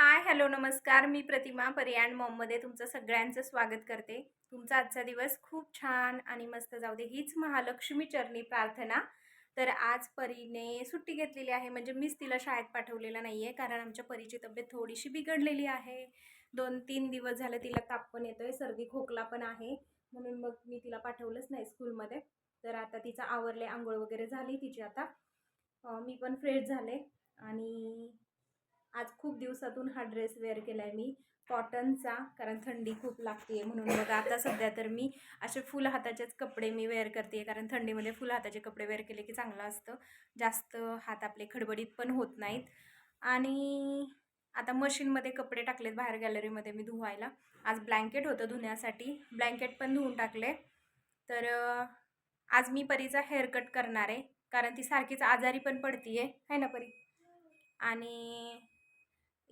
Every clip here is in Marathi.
हाय हॅलो नमस्कार. मी प्रतिमा परियाण मॉममध्ये तुमचं सगळ्यांचं स्वागत करते. तुमचा आजचा दिवस खूप छान आणि मस्त जाऊ दे हीच महालक्ष्मी चरणी प्रार्थना. तर आज परीने सुट्टी घेतलेली आहे. म्हणजे मीच तिला शाळेत पाठवलेलं नाही आहे कारण आमच्या परीची तब्येत थोडीशी बिघडलेली आहे. दोन तीन दिवस झाले तिला ताप पण येतो आहे सर्दी खोकला पण आहे. म्हणून मग मी तिला पाठवलंच नाही स्कूलमध्ये. तर आता तिचा आवरले आंघोळ वगैरे झाली तिची आता. मी पण फ्रेश झाले आणि आज खूप दिवसातून हा ड्रेस वेअर केला आहे मी. कॉटनचा कारण थंडी खूप लागते आहे म्हणून. मग आता सध्या तर मी असे फुल हाताचेच कपडे मी वेअर करते आहे कारण थंडीमध्ये फुल हाताचे कपडे वेअर केले की चांगलं असतं. जास्त हात आपले खडबडीत पण होत नाहीत. आणि आता मशीनमध्ये कपडे टाकलेत बाहेर गॅलरीमध्ये मी धुवायला. आज ब्लँकेट होतं धुण्यासाठी. ब्लँकेट पण धुवून टाकले. तर आज मी परीचा हेअरकट करणार आहे. कारण ती सारखीच आजारी पण पडती आहे है ना परी? आणि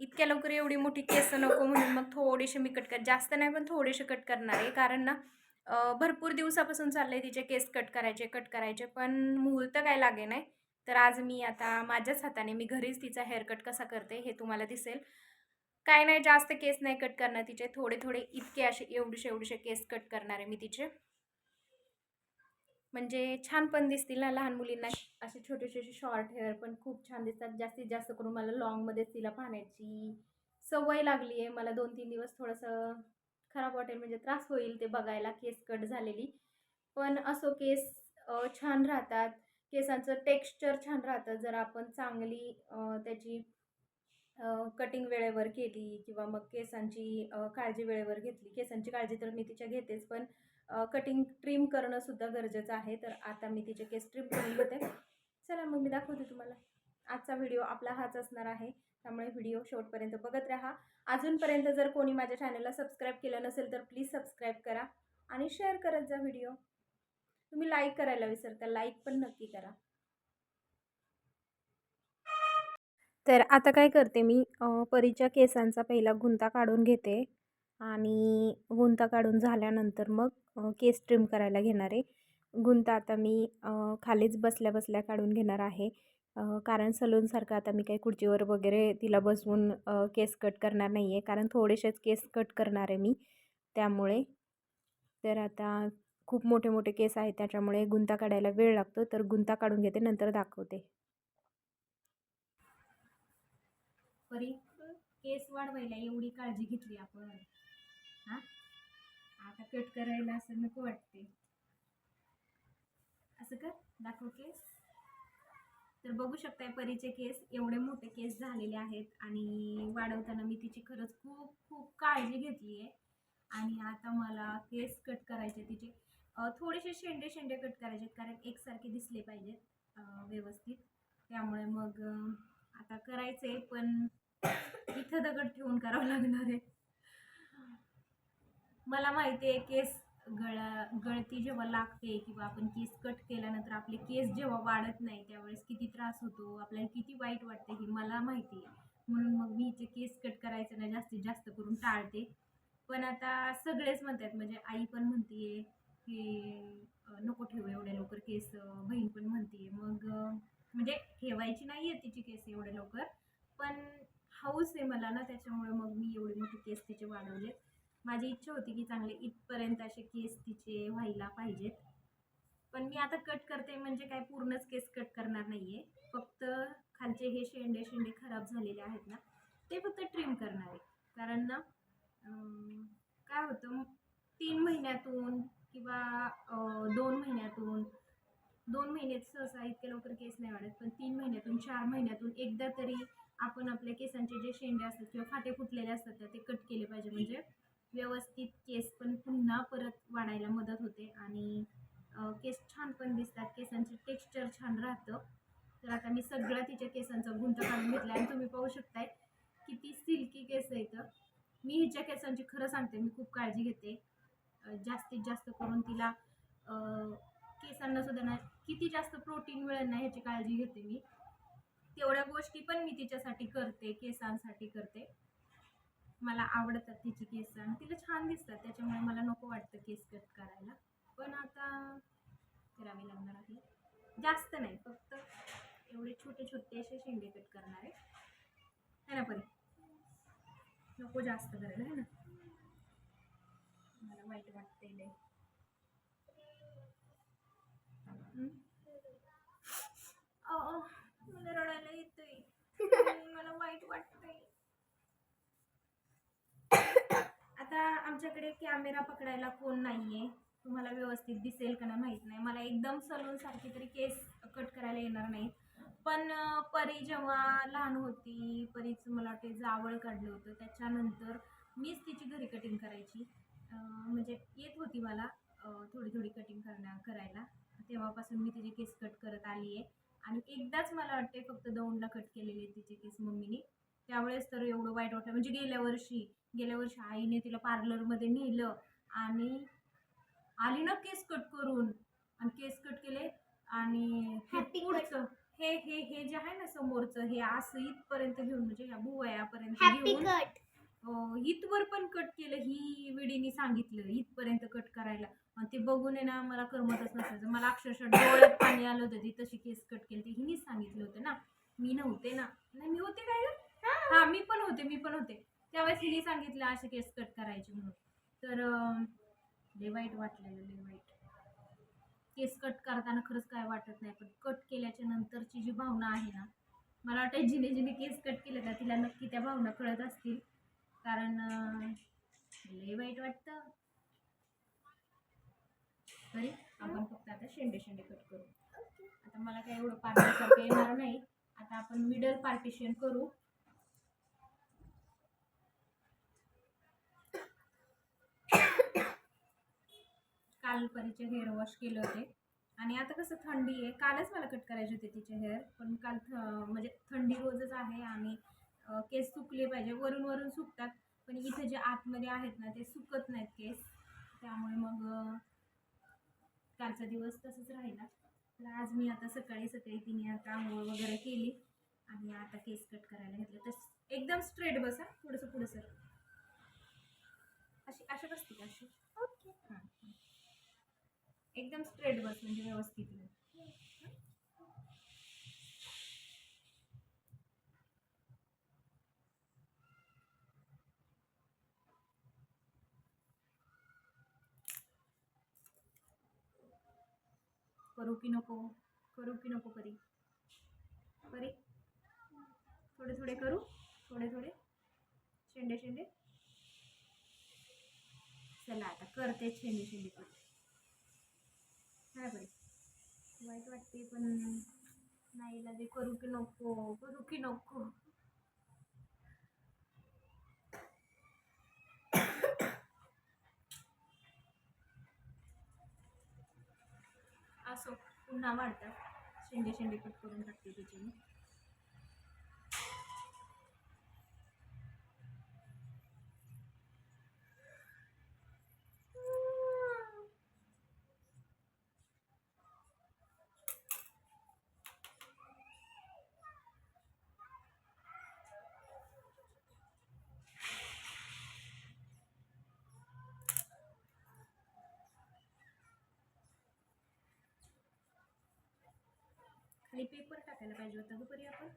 इतक्या लवकर एवढी मोठी केस नको म्हणून मग थोडेसे मी कट कर जास्त नाही पण थोडेसे कट करणार आहे. कारण ना भरपूर दिवसापासून चाललं आहे तिचे केस कट करायचे कट करायचे पण मुहूर्त काय लागे नाही. तर आज मी आता माझ्याच हाताने मी घरीच तिचा हेअरकट कसा करते हे तुम्हाला दिसेल. काय नाही जास्त केस नाही कट करणार तिचे. थोडे थोडे इतके असे एवढेसे एवढेसे केस कट करणार आहे मी तिचे. म्हणजे छान पण दिसतील ना लहान मुलींना. असे छोटे छोटे शॉर्ट हेअर पण खूप छान दिसतात. जास्तीत जास्त करून मला लॉंगमध्येच तिला पाहण्याची सवय लागली आहे. मला दोन तीन दिवस थोडंसं खराब वाटेल म्हणजे त्रास होईल ते बघायला केस कट झालेली. पण असो केस छान राहतात. केसांचं टेक्स्चर छान राहतं. जर आपण चांगली त्याची कटिंग वेळेवर केली किंवा मग केसांची काळजी वेळेवर घेतली. केसांची काळजी तर मी तिच्या घेतेच पण कटिंग ट्रिम करणं सुद्धा गरजेचं आहे. तर आता मी तिचे केस ट्रिम करून घेते. चला मग मी दाखवते तुम्हाला. आजचा व्हिडिओ आपला हाच असणार आहे. त्यामुळे व्हिडिओ शेवटपर्यंत बघत राहा. अजूनपर्यंत जर कोणी माझ्या चॅनलला सबस्क्राईब केलं नसेल तर प्लीज सबस्क्राईब करा आणि शेअर करत जा व्हिडिओ तुम्ही लाईक करायला विसरता. लाईक पण नक्की करा. तर आता काय करते मी? परीच्या केसांचा पहिला गुंता काढून घेते. आणि गुंता काढून झाल्यानंतर मग केस ट्रिम करायला घेणार आहे. गुंता आता मी खालीच बसल्या बसल्या काढून घेणार आहे. कारण सलूनसारखं आता मी काही खुर्चीवर वगैरे तिला बसवून केस कट करणार नाही आहे. कारण थोडेसेच केस कट करणार आहे मी त्यामुळे. तर आता खूप मोठे मोठे केस आहेत त्याच्यामुळे गुंता काढायला वेळ लागतो. तर गुंता काढून घेते नंतर दाखवते. परी केस वाढवायला एवढी काळजी घेतली आपण. हा? आता कट करायला असं नको वाटते. असं कर दाखव केस. तर बघू शकताय परीचे केस एवढे मोठे केस झालेले आहेत आणि वाढवताना मी तिची खरंच खूप खूप काळजी घेतली आहे आणि आता मला केस कट करायचे तिचे. थोडेसे शेंडे शेंडे कट करायचे आहेत, कारण एकसारखे दिसले पाहिजेत व्यवस्थित. त्यामुळे मग आता करायचे पण इथं दगड ठेवून करावं लागणार आहे. मला माहिती आहे केस गळा गळती जेव्हा लागते किंवा आपण केस कट केल्यानंतर आपले केस जेव्हा वाढत नाही त्यावेळेस किती त्रास होतो आपल्याला किती वाईट वाटते हे मला माहिती आहे. म्हणून मग मी इथे केस कट करायचं नाही जास्तीत जास्त करून टाळते. पण आता सगळेच म्हणतात म्हणजे आई पण म्हणते की नको ठेवू एवढ्या लवकर केस बहीण पण म्हणते. मग म्हणजे ठेवायची नाही आहे तिची केस एवढ्या लवकर पण हाऊस आहे मला ना त्याच्यामुळे मग मी एवढे मोठे केस तिचे वाढवले माझी इच्छा होती की चांगले इथपर्यंत असे केस तिचे व्हायला पाहिजेत. पण मी आता कट करते म्हणजे काय पूर्णच केस कट करणार नाही आहे फक्त खालचे हे शेंडे शेंडे खराब झालेले आहेत ना ते फक्त ट्रिम करणार आहे. कारण ना काय होतं तीन महिन्यातून किंवा दोन महिन्यातून दोन महिन्यात सहसा इतक्या लवकर केस नाही वाढत पण तीन महिन्यातून चार महिन्यातून एकदा तरी आपण आपल्या केसांचे जे शेंडे असतात किंवा फाटे फुटलेले असतात तर ते कट केले पाहिजे. म्हणजे व्यवस्थित केस पण पुन्हा परत वाढायला मदत होते आणि केस छान पण दिसतात केसांचे टेक्स्चर छान राहतं. तर आता मी सगळा तिच्या केसांचा गुंता काढून घेतला आणि तुम्ही पाहू शकताय किती सिल्की केस आहेत. मी हिच्या केसांची खरं सांगते मी खूप काळजी घेते. जास्तीत जास्त करून तिला केसांना सुद्धा ना किती जास्त प्रोटीन मिळेल ना ह्याची काळजी घेते मी. तेवढ्या गोष्टी पण मी तिच्यासाठी करते केसांसाठी करते. मला आवडतात तिची केस आणि तिला छान दिसतात त्याच्यामुळे मला नको वाटतं केस कट करायला. पण आता करावी लागणार आहे. जास्त नाही फक्त एवढे छोटे छोटे असे शेंडे कट करणार आहे. है ना पण नको जास्त करायला है ना? मला वाईट वाटतंय लय हम्म? अहो, मला रडायला येतंय मला वाईट वाटतंय आता आमच्याकडे कॅमेरा पकडायला कोण नाहीये. तुम्हाला व्यवस्थित दिसेल का नाही माहीत नाही. मला एकदम सलून सारखी तरी केस कट करायला येणार नाही पण परी जेव्हा लहान होती परीचं मला वाटते जावळ काढलं होतं. त्याच्यानंतर मीच तिची घरी कटिंग करायची. म्हणजे येत होती मला थोडी थोडी कटिंग करण्या करायला. तेव्हापासून मी तिचे केस कट करत आली आहे आणि एकदाच मला वाटते फक्त दोनला कट केलेले तिचे केस मम्मीने. त्यावेळेस तर एवढं वाईट वाटलं. म्हणजे गेल्या वर्षी गेल्या वर्षी आईने तिला पार्लरमध्ये नेलं आणि आली ना केस कट करून. आणि केस कट केले आणि हे. पुढचं हे हे हे जे आहे ना समोरचं हे असं इथपर्यंत घेऊन म्हणजे ह्या बुवयापर्यंत घेऊन इथवर पण कट केलं ही विडीने सांगितलं इथपर्यंत कट करायला. आणि ते बघून आहे ना मला करमतच नसायचं. मला अक्षरशः डोळ्यात पाणी आलं होतं ती तशी केस कट केली ती हिनीच सांगितलं होतं ना मी नव्हते ना. नाही मी होते काय? हा मी पण होते मी पण होते. त्यावेळेस हिने सांगितलं असे केस कट करायचे म्हणून. तर ले लय वाईट वाटलेलं लय वाईट. केस कट करताना खरंच काय वाटत नाही पण कट केल्याच्या नंतरची जी भावना आहे ना मला वाटतं जिने जिने केस कट केले तर तिला नक्की त्या भावना कळत असतील. कारण अं, लय वाईट वाटतं. तरी आपण फक्त आता शेंडे शेंडे कट करू. आता मला काय एवढं पार्टिशन येणार नाही. आता आपण मिडल पार्टिशन करू. काल परीचे हेअर वॉश केले होते. आणि आता कसं थंडी आहे. कालच मला कट करायचे होते तिचे हेअर पण काल थ म्हणजे थंडी रोजच आहे आणि केस सुकले पाहिजे. वरून वरून सुकतात. पण इथे जे आतमध्ये आहेत ना ते सुकत नाहीत केस. त्यामुळे मग कालचा दिवस तसंच राहिला. तर आज मी आता सकाळी सकाळी तिने आता आंघोळ वगैरे केली. आणि आता केस कट करायला घेतलं. तर एकदम स्ट्रेट बसा. थोडंसं पुढं सर एकदम स्ट्रेट बस म्हणजे व्यवस्थित करू की नको? करू की नको परी? परी? थोडे थोडे करू? थोडे थोडे? शेंडे शेंडे? चला आता करते शेंडे शेंडे कट काय बाई वाईट वाटते पण नाही लागे करू की नको करू की नको. असो पुन्हा वाढतात. शेंडे शेंडे कट करून टाकते त्याची खाली पेपर टाकायला पाहिजे होता गं आपण.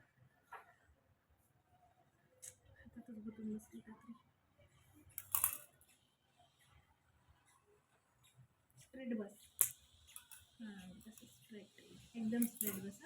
हातातच गुतून बसली कात्री. स्प्रेड बस. हां तसं स्ट्रेट एकदम स्प्रेड बस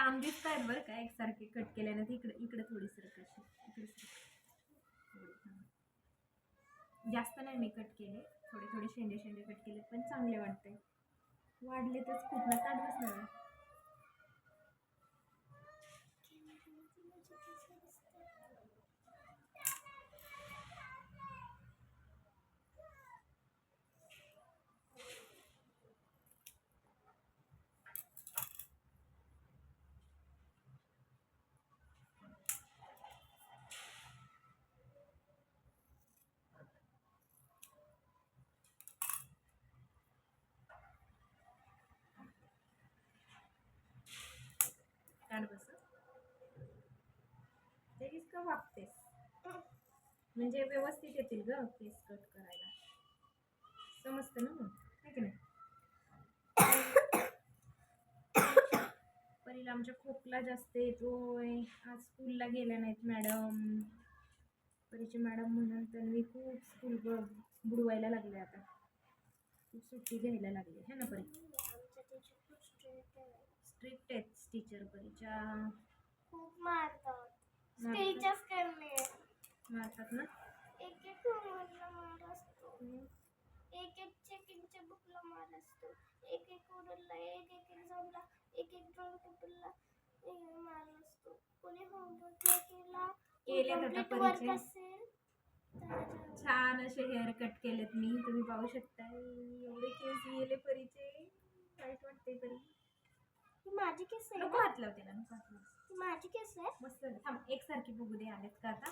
छान दिसत आहेत बरं का एकसारखे कट केल्याने तर इकडे इकडे थोडी सरक इकडे जास्त नाही मी कट केले थोडे थोडे शेंडे शेंडे कट केले पण चांगले वाटते वाढले तर खूप ना ताट बसणार ताट बस तेच का वागतेस. म्हणजे व्यवस्थित येतील ग केस कट करायला. समजतं ना मग है की नाही? परीला आमच्या खोकला जास्त येतोय. आज स्कूलला गेल्या नाहीत मॅडम. परीचे मॅडम म्हणून तर मी खूप स्कूल बुडवायला लागले आता. खूप सुट्टी घ्यायला लागली है ना परी? स्ट्रिक्ट आहे स्ट्रिक्ट आहेत. टीचर परीच्या. खूप मारतात? मारतात ना? एक एक होमवर्कला मार असतो. एक एक चेकिंगच्या बुकला मार असतो. एक एक ओरलला एक एक एक्झामला एक एक ड्रॉइंग पेपरला मार असतो. कोणी होमवर्क नाही केला केलेत आता complete work परीचे. असेल तर छान असे हेअर कट केलेत मी. तुम्ही पाहू शकता एवढे केस गेले परीचे वाईट वाटते परी ही माझी केस आहे नको ना? हात लावते ना नको हात लावू. ही माझी केस आहे? मस्त. थांब एकसारखी बघू दे आलेत का आता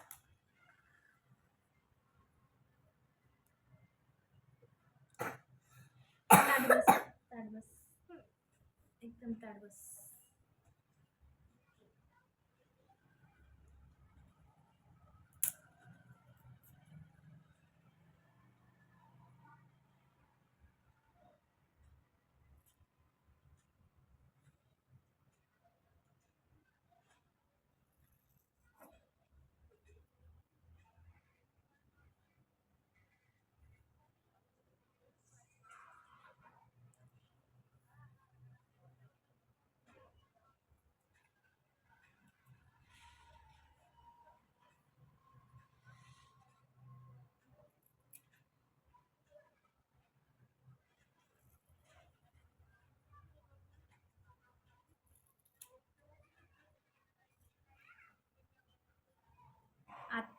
ताट बस ताट बस एकदम ताट बस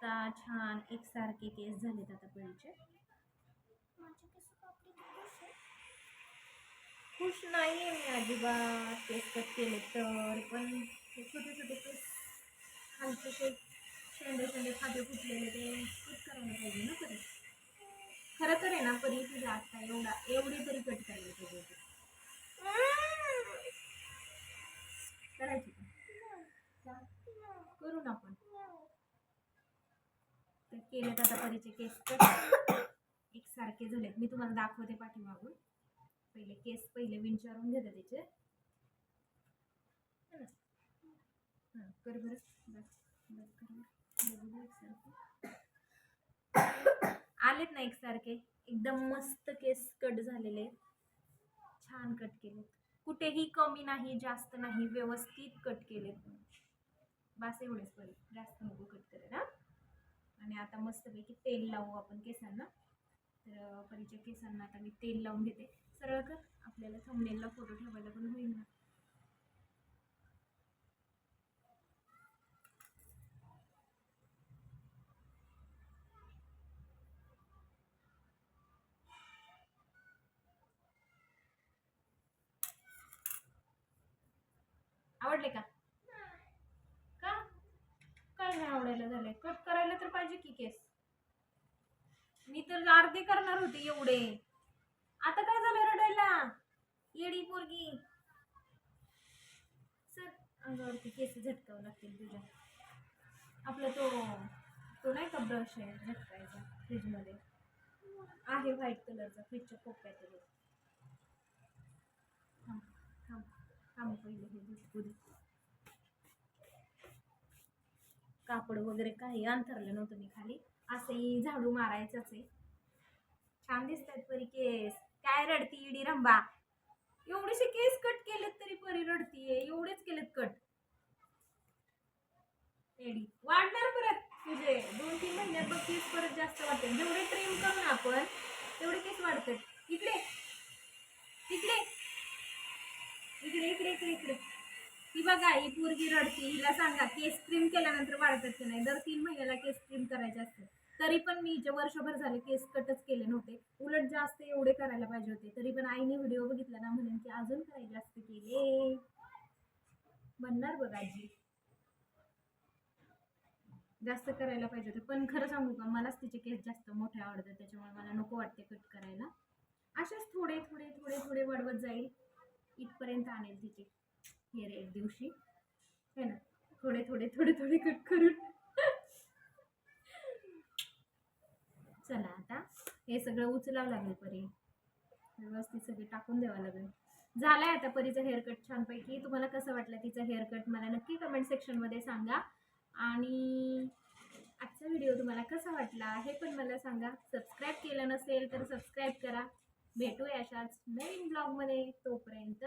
आता छान एकसारखे केस झालेत आता तर खुश नाही आहे मी अजिबात. केस कट केले तर पण छोटे छोटे केस खालचे शेंडे शेंडे खाते फुटलेले ते कट करायला पाहिजे ना परी. खरं तर आहे ना परी तुझा आता एवढा एवढे तरी कट करायला पाहिजे. करायची करू ना आपण. केलेत आता परीचे केस तर. एकसारखे झालेत. मी तुम्हाला दाखवते पाठीमागून. पहिले केस पहिले विंचारून घेते त्याचे. ना? हां कर बरं. बस आलेत ना एकसारखे? एकदम मस्त केस कट झालेले आहेत. छान कट केलेत. कुठेही कमी नाही जास्त नाही व्यवस्थित कट केलेत. बस एवढेच परी जास्त नको कट करेल ना आणि आता मस्तपैकी तेल लावू आपण केसांना. तर परीच्या केसांना आता मी तेल लावून घेते सरळ कर आपल्याला थंबनेलला फोटो ठेवायला पण होईल ना आवडले का का काय नाही आवडायला झालंय कट करायला तर पाहिजे की केस मी तर आरती करणार होती एवढे. आता काय झालं रडायला? येडी पोरगी. सर अंगावरती केस झटकावं लागतील तुझ्या. आपला तो तो नाही का ब्रश आहे झटकायचा फ्रीजमध्ये. आहे व्हाईट कलरचा फ्रीजच्या कोपऱ्यात आहे थांब थांब थांब पहिले हे झटकू दे कापड वगैरे काही अंथरलं नव्हतं मी खाली. असंही झाडू मारायचंच आहे. छान दिसतात परी केस. काय रडती इडी रंबा? एवढेसे केस कट केलेत तरी परी रडतीये. एवढेच केलेत कट एडी वाढणार परत तुझे. दोन तीन महिन्यात बघ केस परत जास्त वाढते जेवढे ट्रिम करू ना आपण तेवढे केस वाढतात. इकडे. इकडे. इकडे इकडे इकडे इकडे. ही बघा ही पोरगी रडती. हिला सांगा केस क्रीम केल्यानंतर वाढतात की नाही? दर तीन महिन्याला केस क्रीम करायचे असतात. तरी पण मी जे वर्षभर झाले केस कटच केले नव्हते. उलट जास्त एवढे करायला पाहिजे होते. तरी पण आईने व्हिडिओ बघितला ना म्हणून की अजून काय जास्त केले. म्हणणार बघ आजी. जास्त करायला पाहिजे होते. पण खरं सांगू का मलाच तिचे केस जास्त मोठे आवडतात. त्याच्यामुळे मला नको वाटते कट करायला. असेच थोडे थोडे थोडे थोडे वाढवत जाईल. इथपर्यंत आणेल तिचे. हेअर एक दिवशी. है ना. थोडे थोडे थोडे थोडे कट करून. चला आता. हे सगळं उचलावं लागेल परी. व्यवस्थित सगळे टाकून द्यावं लागेल. झालाय आता परीचं हेअरकट छानपैकी. तुम्हाला कसं वाटलं तिचं हेअरकट मला नक्की कमेंट सेक्शनमध्ये सांगा. आणि आजचा व्हिडिओ तुम्हाला कसा वाटला हे पण मला सांगा. सबस्क्राईब केलं नसेल तर सबस्क्राईब करा. भेटूया अशाच नवीन ब्लॉगमध्ये तोपर्यंत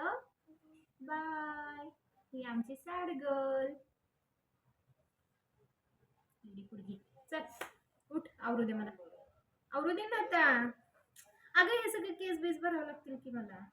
बाय ही आमची सॅड गर्ल पुढगी चल उठ आवरू दे मला. आवरू दे ना आता. अगं हे सगळे केस बेस भरावं लागतील की मला?